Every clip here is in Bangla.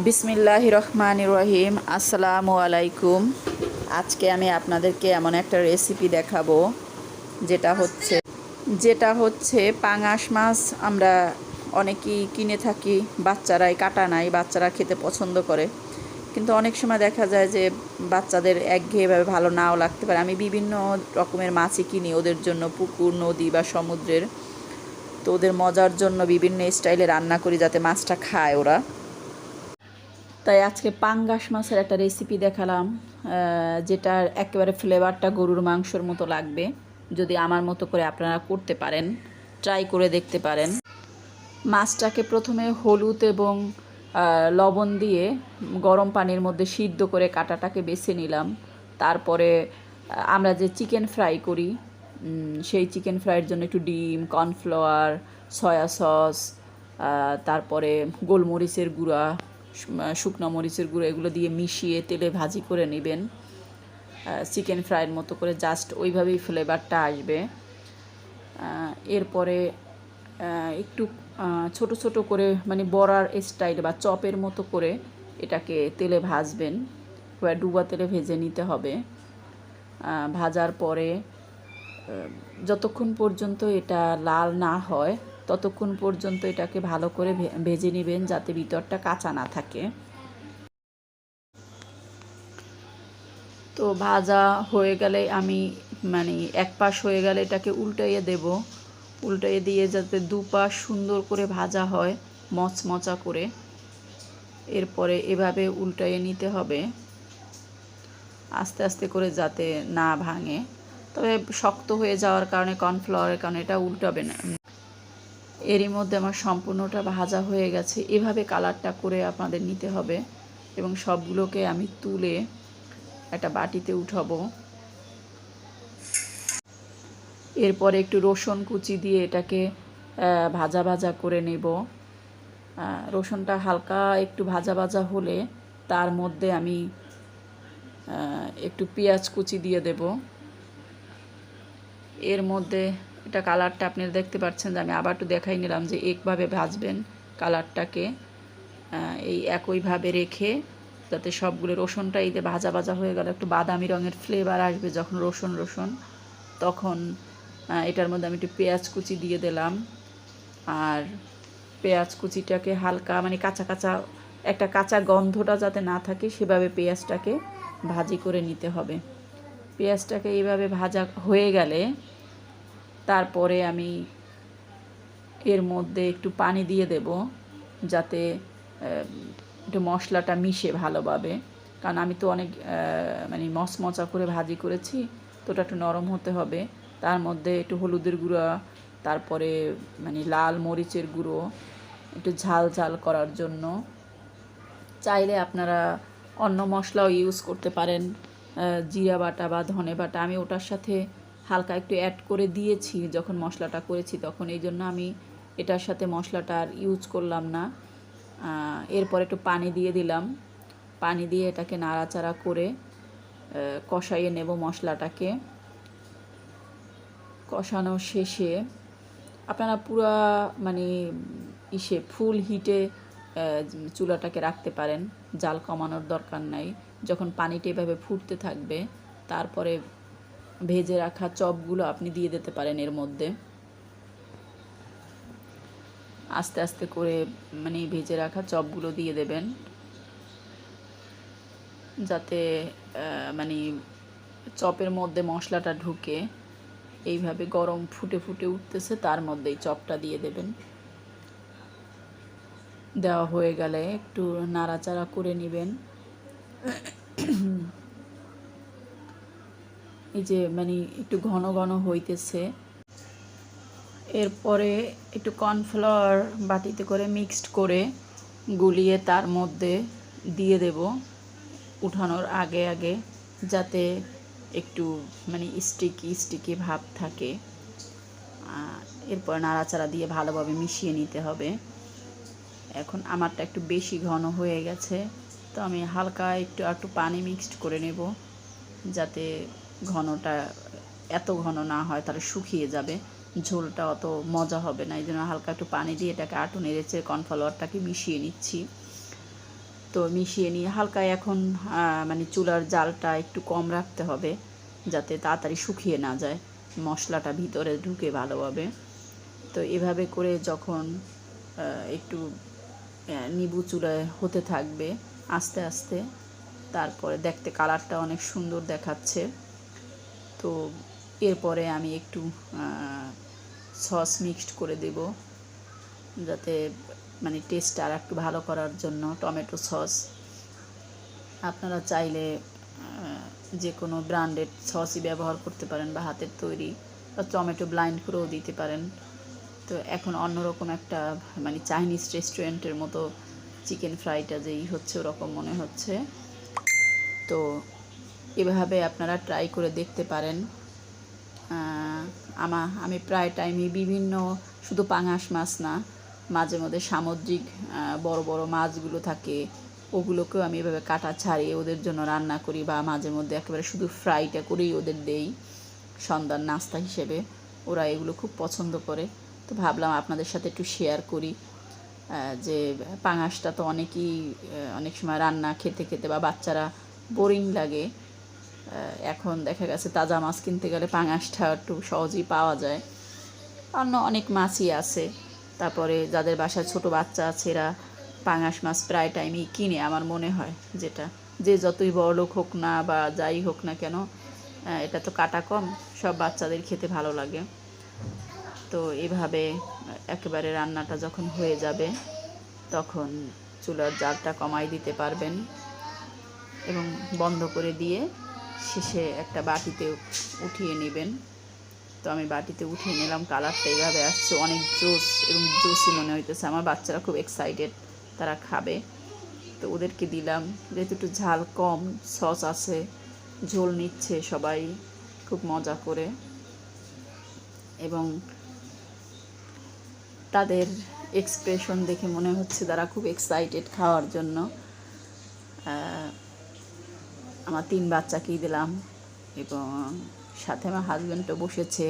বিসমিল্লাহ রহমান রহিম, আসসালামু আলাইকুম। আজকে আমি আপনাদেরকে এমন একটা রেসিপি দেখাবো, যেটা হচ্ছে যেটা হচ্ছে পাঙাশ মাছ। আমরা অনেকেই কিনে থাকি, বাচ্চারাই কাটা নাই, বাচ্চারা খেতে পছন্দ করে। কিন্তু অনেক সময় দেখা যায় যে বাচ্চাদের একঘেয়েভাবে ভালো নাও লাগতে পারে। আমি বিভিন্ন রকমের মাছই কিনি, ওদের জন্য পুকুর, নদী বা সমুদ্রের। তো ওদের মজার জন্য বিভিন্ন স্টাইলে রান্না করি যাতে মাছটা খায় ওরা। তাই আজকে পাঙ্গাস মাছের একটা রেসিপি দেখালাম যেটার একেবারে ফ্লেভারটা গরুর মাংসর মতো লাগবে। যদি আমার মতো করে আপনারা করতে পারেন ট্রাই করে দেখতে পারেন। মাছটাকে প্রথমে হলুদ এবং লবণ দিয়ে গরম পানির মধ্যে সিদ্ধ করে কাটাটাকে বেছে নিলাম। তারপরে আমরা যে চিকেন ফ্রাই করি সেই চিকেন ফ্রাইয়ের জন্য একটু ডিম কর্নফ্লাওয়ার সয়া সস তারপরে গোলমরিচের গুঁড়া শুকনো মরিচের গুঁড়ো এগুলো দিয়ে মিশিয়ে তেলে ভাজি করে নেবেন। চিকেন ফ্রাইয়ের মতো করে জাস্ট ওইভাবেই ফ্লেভারটা আসবে। এরপরে একটু ছোট ছোট করে মানে বড়ার স্টাইল বা চপের মতো করে এটাকে তেলে ভাজবেন। এবার ডুবা তেলে ভেজে নিতে হবে। ভাজার পরে যতক্ষণ পর্যন্ত এটা লাল না হয় ততক্ষণ পর্যন্ত এটাকে ভালো করে ভেজে নেবেন যাতে ভিতরটা কাঁচা না থাকে। তো ভাজা হয়ে গেলে আমি মানে এক পাশ হয়ে গেলে এটাকে উল্টাইয়ে দেব। উল্টাইয়ে দিয়ে যাতে দুপাশ সুন্দর করে ভাজা হয় মচমচা করে। এরপরে এভাবে উল্টাইয়ে নিতে হবে। আস্তে আস্তে করে যাতে না ভাঙে। তবে শক্ত হয়ে যাওয়ার কারণে, কর্নফ্লাওয়ারের কারণে এটা উল্টাবে না। এরই মধ্যে আমার সম্পূর্ণটা ভাজা হয়ে গেছে। এভাবে কালারটা করে আপনাদের নিতে হবে এবং সবগুলোকে আমি তুলে একটা বাটিতে উঠাবো। এরপরে একটু রসুন কুচি দিয়ে এটাকে ভাজা ভাজা করে নেব। রসুনটা হালকা একটু ভাজা ভাজা হলে তার মধ্যে আমি একটু পেঁয়াজ কুচি দিয়ে দেব। এর মধ্যে এটা কালারটা আপনি দেখতে পাচ্ছেন যে আমি আবার একটু দেখাই নিলাম যে একভাবে ভাজবেন কালারটাকে এই একইভাবে রেখে যাতে সবগুলো রসুনটা এতে ভাজা ভাজা হয়ে গেল, একটু বাদামি রঙের ফ্লেভার আসবে যখন রসুন রসুন, তখন এটার মধ্যে আমি একটু পেঁয়াজ কুচি দিয়ে দিলাম। আর পেঁয়াজ কুচিটাকে হালকা মানে কাঁচা কাঁচা, একটা কাঁচা গন্ধটা যাতে না থাকে সেভাবে পেঁয়াজটাকে ভাজি করে নিতে হবে। পেঁয়াজটাকে এইভাবে ভাজা হয়ে গেলে তারপরে আমি এর মধ্যে একটু পানি দিয়ে দেব যাতে একটু মশলাটা মিশে ভালোভাবে। কারণ আমি তো অনেক মানে মচমচা করে ভাজি করেছি, তো ওটা একটু নরম হতে হবে। তার মধ্যে একটু হলুদের গুঁড়া, তারপরে মানে লাল মরিচের গুঁড়ো, একটু ঝাল ঝাল করার জন্য। চাইলে আপনারা অন্য মশলাও ইউজ করতে পারেন জিরা বাটা বা ধনে বাটা। আমি ওটার সাথে হালকা একটু অ্যাড করে দিয়েছি, যখন মশলাটা করেছি তখন। এই জন্য আমি এটার সাথে মশলাটা আর ইউজ করলাম না। এরপর একটু পানি দিয়ে দিলাম। পানি দিয়ে এটাকে নাড়াচাড়া করে কষাইয়ে নেব মশলাটাকে। কষানো শেষে আপনারা পুরা মানে ইসে ফুল হিটে চুলাটাকে রাখতে পারেন। জাল কমানোর দরকার নাই। যখন পানিটা এভাবে ফুটতে থাকবে, তারপরে ভেজে রাখা চপগুলো আপনি দিয়ে দিতে পারেন এর মধ্যে। আস্তে আস্তে করে মানে ভেজে রাখা চপগুলো দিয়ে দেবেন। যাতে মানে চপের মধ্যে মশলাটা ঢুকে, এইভাবে গরম ফুটে ফুটে উঠতেছে, তার মধ্যেই চপটা দিয়ে দেবেন। দেওয়া হয়ে গেলে একটু নাড়াচাড়া করে নেবেন। এই যে মানে একটু ঘন ঘন হইতেছে। এরপরে একটু কর্নফ্লাওয়ার বাটিতে করে মিক্সড করে গুলিয়ে তার মধ্যে দিয়ে দেব উঠানোর আগে আগে, যাতে একটু মানে স্টিকি স্টিকি ভাব থাকে। এরপর নাড়াচাড়া দিয়ে ভালোভাবে মিশিয়ে নিতে হবে। এখন আমারটা একটু বেশি ঘন হয়ে গেছে, তো আমি হালকা একটু একটু পানি মিক্সড করে নেব, যাতে ঘনটা এত ঘন না হয়, তাহলে শুকিয়ে যাবে। ঝোলটা অত মজা হবে না, এই জন্য হালকা একটু পানি দিয়ে এটাকে আটু নেড়েছে কর্নফ্লাওয়ারটাকে মিশিয়ে নিচ্ছি। তো মিশিয়ে নিয়ে হালকা এখন মানে চুলার জালটা একটু কম রাখতে হবে, যাতে তাড়াতাড়ি শুকিয়ে না যায়, মশলাটা ভিতরে ঢুকে ভালোভাবে। তো এভাবে করে যখন একটু নিবু চুলায় হতে থাকবে, আস্তে আস্তে, তারপরে দেখতে কালারটা অনেক সুন্দর দেখাচ্ছে। তো এরপরে আমি একটু সস মিক্সড করে দেব। যাতে মানে টেস্ট আর একটু ভালো করার জন্য টমেটো সস। আপনারা চাইলে যে কোনো ব্র্যান্ডেড সসই ব্যবহার করতে পারেন বা হাতের তৈরি। বা টমেটো ব্লাইন্ড করেও দিতে পারেন। তো এখন অন্যরকম একটা মানে চাইনিজ রেস্টুরেন্টের মতো চিকেন ফ্রাইটা যেই হচ্ছে, ওরকম মনে হচ্ছে। তো এভাবে আপনারা ট্রাই করে দেখতে পারেন। আমা, আমি প্রায় টাইমই বিভিন্ন, শুধু পাঙাশ মাছ না, মাঝে মধ্যে সামুদ্রিক বড় বড় মাছগুলো থাকে, ওগুলোকেও আমি এভাবে কাটা ছাড়িয়ে ওদের জন্য রান্না করি বা মাঝে মধ্যে একেবারে শুধু ফ্রাইটা করেই ওদের দেই, সন্ধ্যার নাস্তা হিসেবে। ওরা এগুলো খুব পছন্দ করে। তো ভাবলাম আপনাদের সাথে একটু শেয়ার করি যে পাঙাশটা তো অনেকেই অনেক সময় রান্না খেতে খেতে বা বাচ্চারা বোরিং লাগে। এখন দেখা গেছে তাজা মাছ কিনতে গেলে পাঙাশটা একটু সহজেই পাওয়া যায়। অন্য অনেক মাছই আছে। তারপরে যাদের বাসায় ছোট বাচ্চা আছে, এরা পাঙাশ মাছ প্রায় টাইমই কিনে আমার মনে হয় যেটা। যে যতই বড় লোক হোক না বা যাই হোক না কেন এটা তো কাটা কম, সব বাচ্চাদের খেতে ভালো লাগে। তো এভাবে একেবারে রান্নাটা যখন হয়ে যাবে, তখন চুলার জালটা কমাই দিতে পারবেন এবং বন্ধ করে দিয়ে শেষে একটা বাটিতে উঠিয়ে নেবেন। তো আমি বাটিতে উঠিয়ে নিলাম, কালারটা এইভাবে আসছে, অনেক জোস এবং জোসি মনে হইতেছে আমার, বাচ্চারা খুব এক্সাইটেড তারা খাবে। তো ওদেরকে দিলাম, যেহেতু একটু ঝাল কম, সস আছে, ঝোল নিচ্ছে সবাই, খুব মজা করে। এবং তাদের এক্সপ্রেশন দেখে মনে হচ্ছে তারা খুব এক্সাইটেড খাওয়ার জন্য। আমার তিন বাচ্চাকেই দিলাম এবং সাথে আমার হাজব্যান্ডও বসেছে।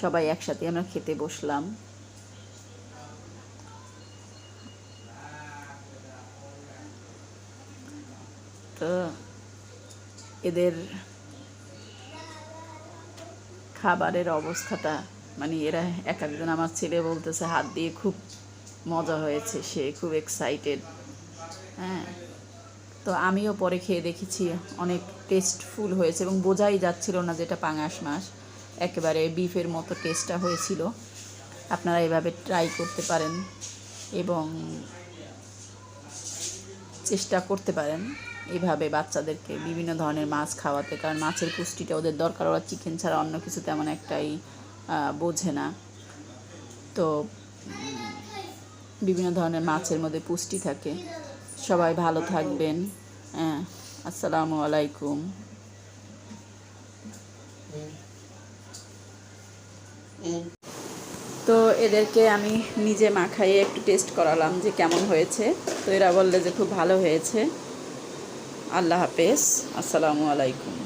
সবাই একসাথে আমরা খেতে বসলাম। তো এদের খাবারের অবস্থাটা মানে এরা এক একজন আমার ছেলে বলতেছে, হাত দিয়ে খুব মজা হয়েছে, সে খুব এক্সাইটেড হ্যাঁ। তো আমিও পরে খেয়ে দেখেছি, অনেক টেস্টফুল হয়েছে এবং বোঝাই যাচ্ছিল না যেটা পাঙাশ মাছ। একেবারে বিফের মতো টেস্টটা হয়েছিল। আপনারা এভাবে ট্রাই করতে পারেন এবং চেষ্টা করতে পারেন এভাবে বাচ্চাদেরকে বিভিন্ন ধরনের মাছ খাওয়াতে, কারণ মাছের পুষ্টিটা ওদের দরকার। ওরা চিকেন ছাড়া অন্য কিছু তেমন একটাই বোঝে না। তো বিভিন্ন ধরনের মাছের মধ্যে পুষ্টি থাকে। সবাই ভালো থাকবেন। হ্যাঁ আসসালামু আলাইকুম। তো এদেরকে আমি নিজে মাখাইয়ে একটু টেস্ট করালাম যে কেমন হয়েছে। তো এরা বললে যে খুব ভালো হয়েছে। আল্লাহ হাফেজ। আসসালামু আলাইকুম।